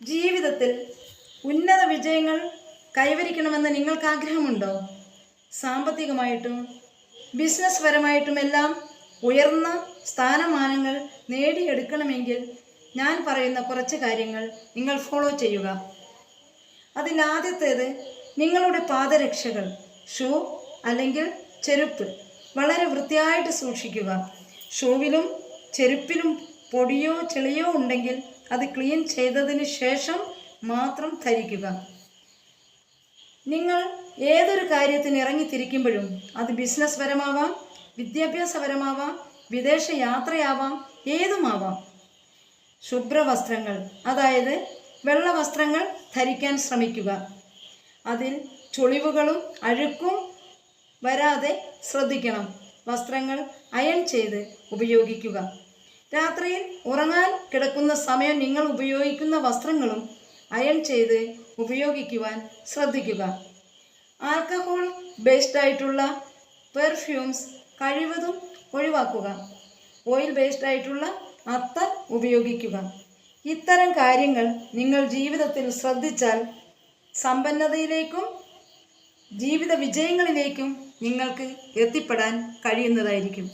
ജീവിതത്തിൽ ഉന്നത വിജയങ്ങൾ കൈവരിക്കണമെന്ന് നിങ്ങൾക്ക് ആഗ്രഹമുണ്ടോ സാമ്പത്തികമായിട്ടും ബിസിനസ് പരമായിട്ടും എല്ലാം ഉയർന്ന സ്ഥാനമാനങ്ങൾ നേടിയെടുക്കണമെങ്കിൽ ഞാൻ പറയുന്ന കുറച്ച് കാര്യങ്ങൾ നിങ്ങൾ ഫോളോ ചെയ്യുക. അതിലാദ്യത്തേത് നിങ്ങളുടെ പാദരക്ഷകൾ ഷൂ അല്ലെങ്കിൽ ചെരുപ്പ് വളരെ വൃത്തിയായിട്ട് സൂക്ഷിക്കുക. ഷൂവിലും ചെരുപ്പിലും പൊടിയോ ചെളിയോ ഉണ്ടെങ്കിൽ അത് ക്ലീൻ ചെയ്തതിന് ശേഷം മാത്രം ധരിക്കുക. നിങ്ങൾ ഏതൊരു കാര്യത്തിന് ഇറങ്ങിത്തിരിക്കുമ്പോഴും അത് ബിസിനസ് പരമാവാം വിദ്യാഭ്യാസപരമാവാം വിദേശ യാത്രയാവാം ഏതുമാവാം. ശുഭ്രവസ്ത്രങ്ങൾ അതായത് വെള്ള വസ്ത്രങ്ങൾ ധരിക്കാൻ ശ്രമിക്കുക. അതിൽ ചുളിവുകളും അഴുക്കും വരാതെ ശ്രദ്ധിക്കണം. വസ്ത്രങ്ങൾ അയൺ ചെയ്ത് ഉപയോഗിക്കുക. രാത്രിയിൽ ഉറങ്ങാൻ കിടക്കുന്ന സമയം നിങ്ങൾ ഉപയോഗിക്കുന്ന വസ്ത്രങ്ങളും അയൺ ചെയ്ത് ഉപയോഗിക്കുവാൻ ശ്രദ്ധിക്കുക. ആൽക്കഹോൾ ബേസ്ഡ് ആയിട്ടുള്ള പെർഫ്യൂംസ് കഴിവതും ഒഴിവാക്കുക. ഓയിൽ ബേസ്ഡ് ആയിട്ടുള്ള അത്തർ ഉപയോഗിക്കുക. ഇത്തരം കാര്യങ്ങൾ നിങ്ങൾ ജീവിതത്തിൽ ശ്രദ്ധിച്ചാൽ സമ്പന്നതയിലേക്കും ജീവിത വിജയങ്ങളിലേക്കും നിങ്ങൾക്ക് എത്തിപ്പെടാൻ കഴിയുന്നതായിരിക്കും.